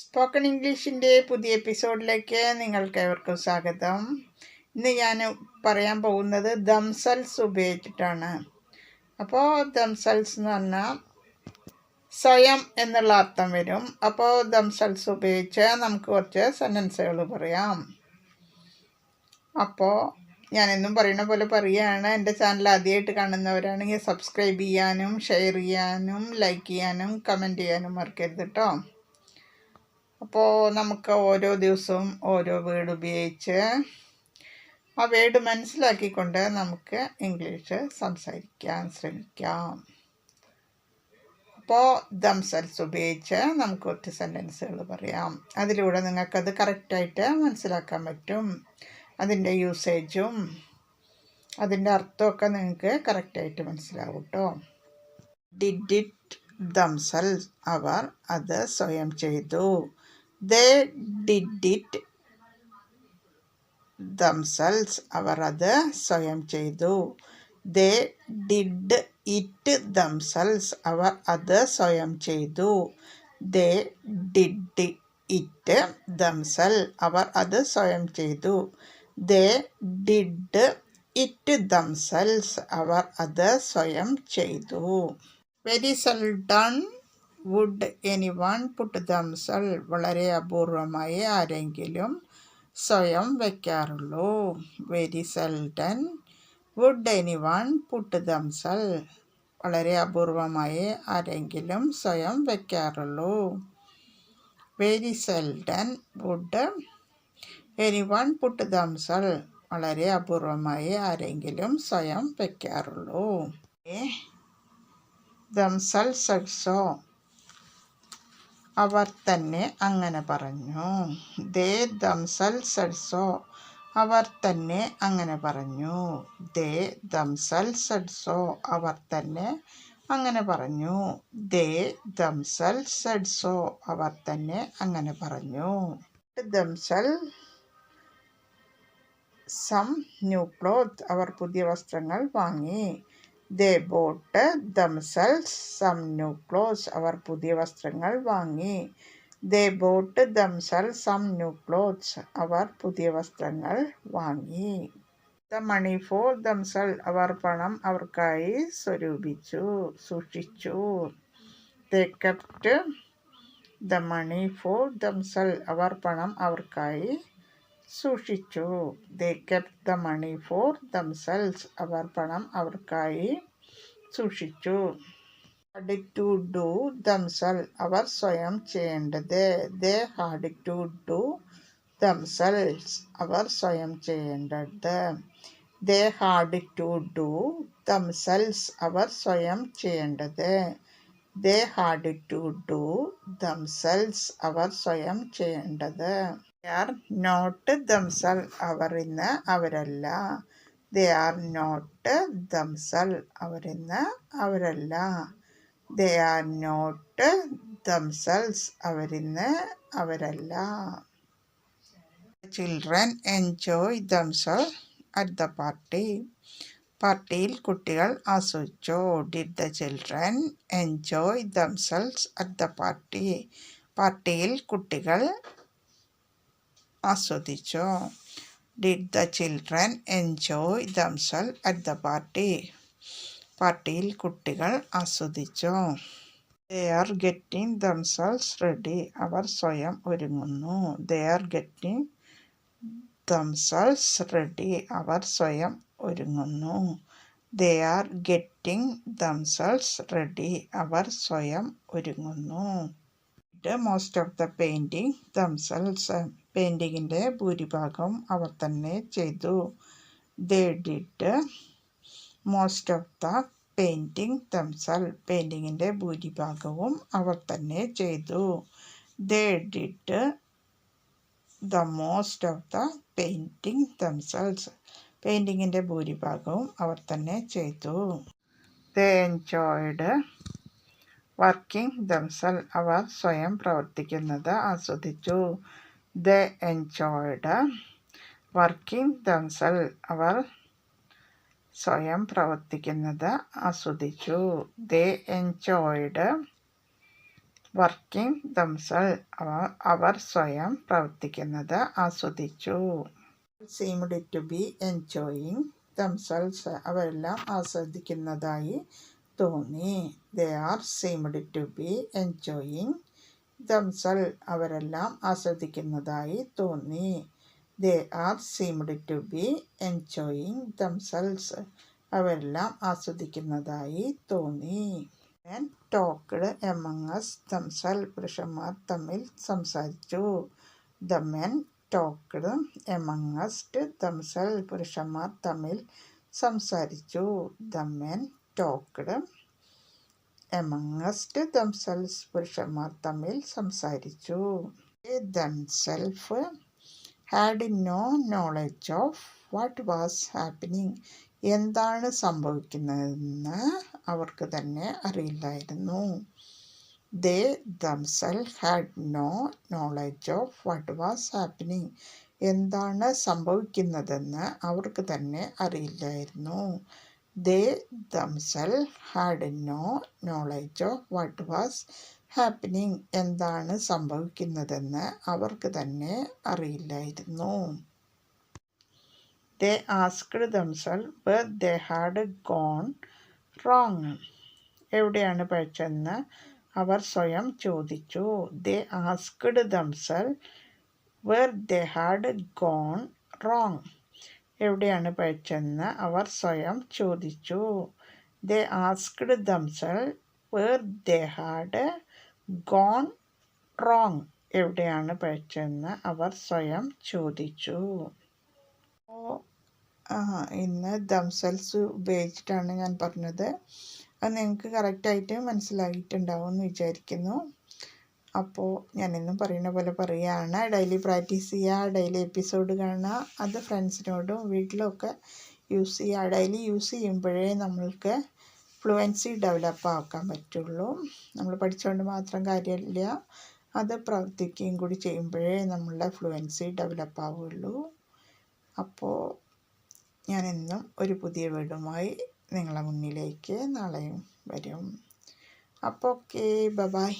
Spoken ഇംഗ്ലീഷിന്റെ പുതിയ എപ്പിസോഡിലേക്ക് നിങ്ങൾക്ക് ഏവർക്കും സ്വാഗതം. ഇന്ന് ഞാൻ പറയാൻ പോകുന്നത് ദംസൽസ് ഉപയോഗിച്ചിട്ടാണ്. അപ്പോൾ ദംസൽസ് എന്ന് പറഞ്ഞാൽ സ്വയം എന്നുള്ള അർത്ഥം വരും. അപ്പോൾ ദംസൽസ് ഉപയോഗിച്ച് നമുക്ക് കുറച്ച് സെന്റൻസുകൾ പറയാം. അപ്പോൾ ഞാനെന്നും പറയുന്ന പോലെ പറയുകയാണ് എന്റെ ചാനൽ ആദ്യമായിട്ട് കാണുന്നവരാണെങ്കിൽ സബ്സ്ക്രൈബ് ചെയ്യാനും ഷെയർ ചെയ്യാനും ലൈക്ക് ചെയ്യാനും കമന്റ് ചെയ്യാനും മറക്കരുത് കേട്ടോ അപ്പോൾ നമുക്ക് ഓരോ ദിവസവും ഓരോ വേർഡ് ഉപയോഗിച്ച് ആ വേർഡ് മനസ്സിലാക്കിക്കൊണ്ട് നമുക്ക് ഇംഗ്ലീഷ് സംസാരിക്കാൻ ശ്രമിക്കാം. അപ്പോൾ ദംസെൽസ് ഉപയോഗിച്ച് നമുക്ക് ഒറ്റ സെന്റൻസുകൾ പറയാം. അതിലൂടെ നിങ്ങൾക്കത് കറക്റ്റായിട്ട് മനസ്സിലാക്കാൻ പറ്റും. അതിന്റെ യൂസേജും അതിന്റെ അർത്ഥമൊക്കെ നിങ്ങൾക്ക് കറക്റ്റായിട്ട് മനസ്സിലാവും കേട്ടോ ഡിഡിറ്റ് ദംസൽസ് അവർ അത് സ്വയം ചെയ്തു. ദേ ഡിഡ് ഇറ്റ് ദംസൽസ് അവർ അത് സ്വയം ചെയ്തു ദേ ഡിഡ് ഇറ്റ് ദംസൽസ് അവർ അത് സ്വയം ചെയ്തു ദേ ഡിഡ് ഇറ്റ് ദംസൽ അവർ അത് സ്വയം ചെയ്തു ദേ ഡിഡ് ഇറ്റ് ദംസെൽസ് അവർ അത് സ്വയം ചെയ്തു very seldom would anyone put themselves വളരെ അപൂർവമായി ആരെങ്കിലും സ്വയം വയ്ക്കാറുള്ളൂ very seldom would anyone put themselves വളരെ അപൂർവമായി ആരെങ്കിലും സ്വയം വയ്ക്കാറുള്ളൂ very seldom would anyone put themselves വളരെ അപൂർവമായി ആരെങ്കിലും സ്വയം വയ്ക്കാറുള്ളൂ ദംസൽ സൽസോ അവർ തന്നെ അങ്ങനെ പറഞ്ഞു. ദേ ദംസൽ സൽസോ അവർ തന്നെ അങ്ങനെ പറഞ്ഞു. ദേ ദംസൽ സഡ്സോ അവർ തന്നെ അങ്ങനെ പറഞ്ഞു. ദേ ദംസൽ സഡ്സോ അവർ തന്നെ അങ്ങനെ പറഞ്ഞു. ദംസൽ സം ന്യൂ ക്ലോത്ത് അവർ പുതിയ വസ്ത്രങ്ങൾ വാങ്ങി. They bought themselves some new clothes അവർ പുതിയ വസ്ത്രങ്ങൾ വാങ്ങി. They bought themselves some new clothes അവർ പുതിയ വസ്ത്രങ്ങൾ വാങ്ങി. ദ മണി ഫോർ ദംസൽ അവർ പണം അവർക്കായി സ്വരൂപിച്ചു സൂക്ഷിച്ചു. ദേ ദ മണി ഫോർ ദംസൽ അവർ പണം അവർക്കായി സൂക്ഷിച്ചു they kept the money for themselves അവർ പണം അവർക്കായി സൂക്ഷിച്ചു ഹാഡ് ടു ഡു ദംസൽ അവർ സ്വയം ചെയ്യേണ്ടത് they had to do themselves അവർ സ്വയം ചെയ്യേണ്ടത് they had to do themselves അവർ സ്വയം ചെയ്യേണ്ടത് they had to do themselves അവർ സ്വയം ചെയ്യേണ്ടത് ആർ നോട്ട് ദംസൽ അവർ ഇന്ന് അവരല്ല ദേ ആർ നോട്ട് ദംസൽ അവർ ഇന്ന് അവരല്ല ദേ ആർ നോട്ട് ദംസൽസ് അവരിന്ന് അവരല്ല children enjoy themselves at the party പാർട്ടിയിൽ കുട്ടികൾ ആസ്വദിച്ചു did the children enjoy themselves at the party പാർട്ടിയിൽ കുട്ടികൾ ആസ്വദിച്ചു? Did the children enjoy themselves at the party പാർട്ടിയിൽ കുട്ടികൾ ആസ്വദിച്ചു? They are getting themselves ready അവർ സ്വയം ഒരുങ്ങുന്നു. They are getting themselves ready അവർ സ്വയം ഒരുങ്ങുന്നു. They are getting themselves ready അവർ സ്വയം ഒരുങ്ങുന്നു. Most of the painting themselves പെയിന്റിങ്ങിന്റെ ഭൂരിഭാഗം അവർ തന്നെ ചെയ്തു. They most of the painting themselves പെയിന്റിങ്ങിന്റെ ഭൂരിഭാഗവും അവർ തന്നെ ചെയ്തു. They the most of the painting themselves പെയിന്റിങ്ങിന്റെ ഭൂരിഭാഗവും അവർ തന്നെ ചെയ്തു. ദേ എൻജോയ്ഡ് വർക്കിംഗ് ദംസൽ അവർ സ്വയം പ്രവർത്തിക്കുന്നത് ആസ്വദിച്ചു. ദ എൻജോയ്ഡ് വർക്കിംഗ് ദംസൽ അവർ സ്വയം പ്രവർത്തിക്കുന്നത് ആസ്വദിച്ചു. ദേ എൻജോയ്ഡ് വർക്കിംഗ് ദംസൽ അവ അവർ സ്വയം പ്രവർത്തിക്കുന്നത് ആസ്വദിച്ചു. Seemed to be enjoying themselves അവരെല്ലാം ആസ്വദിക്കുന്നതായി തോന്നി. They are seemed to be enjoying themselves അവരെല്ലാം ആസ്വദിക്കുന്നതായി തോന്നി. They are seemed to be enjoying themselves അവരെല്ലാം ആസ്വദിക്കുന്നതായി തോന്നി. ടോക്ക്ഡ് എമംഗസ് ദംസൽ പുരുഷന്മാർ തമ്മിൽ സംസാരിച്ചു. The men talked amongst themselves പുരുഷന്മാർ തമ്മിൽ സംസാരിച്ചു. The men talked amongst themselves പുരുഷന്മാർ തമ്മിൽ സംസാരിച്ചു. Themself had no knowledge of what was happening എന്താണ് സംഭവിക്കുന്നതെന്ന് അവർക്ക് തന്നെ അറിയില്ലായിരുന്നു. They themselves had no knowledge of what was happening എന്താണ് സംഭവിക്കുന്നതെന്ന് അവർക്ക് തന്നെ അറിയില്ലായിരുന്നു. They themselves had no knowledge of what was happening എന്താണ് സംഭവിക്കുന്നതെന്ന് അവർക്ക് തന്നെ അറിയില്ലായിരുന്നു. They asked themselves where they had gone wrong എവിടെയാണ് പഴച്ചെന്ന് അവർ സ്വയം ചോദിച്ചു. They asked themselves where they had gone wrong എവിടെയാണ് പഴിച്ചെന്ന് അവർ സ്വയം ചോദിച്ചു. They asked themselves where they had gone wrong. എവിടെയാണ് പഴിച്ചെന്ന് അവർ സ്വയം ചോദിച്ചു. ഇന്ന് ദംസൽസ് ഉപയോഗിച്ചിട്ടാണ് ഞാൻ പറഞ്ഞത്. അത് നിങ്ങൾക്ക് കറക്റ്റായിട്ട് മനസ്സിലായിട്ടുണ്ടാവും എന്ന് വിചാരിക്കുന്നു. അപ്പോൾ ഞാനെന്നും പറയുന്ന പോലെ പറയുകയാണ് ഡെയിലി പ്രാക്ടീസ് ചെയ്യുക ഡെയിലി എപ്പിസോഡ് കാണുക അത് ഫ്രണ്ട്സിനോടും വീട്ടിലൊക്കെ യൂസ് ചെയ്യുക ഡെയിലി യൂസ് ചെയ്യുമ്പോഴേ നമ്മൾക്ക് ഫ്ലുവൻസി ഡെവലപ്പ് ആക്കാൻ പറ്റുള്ളൂ. നമ്മൾ പഠിച്ചുകൊണ്ട് മാത്രം കാര്യമില്ല അത് പ്രവർത്തിക്കുകയും കൂടി ചെയ്യുമ്പോഴേ നമ്മളുടെ ഫ്ലുവൻസി ഡെവലപ്പ് ആവുള്ളൂ. അപ്പോൾ ഞാനെന്നും ഒരു പുതിയ വീടുമായി നിങ്ങളെ മുന്നിലേക്ക് നാളെയും വരും. അപ്പോൾ ഓക്കെ ബൈ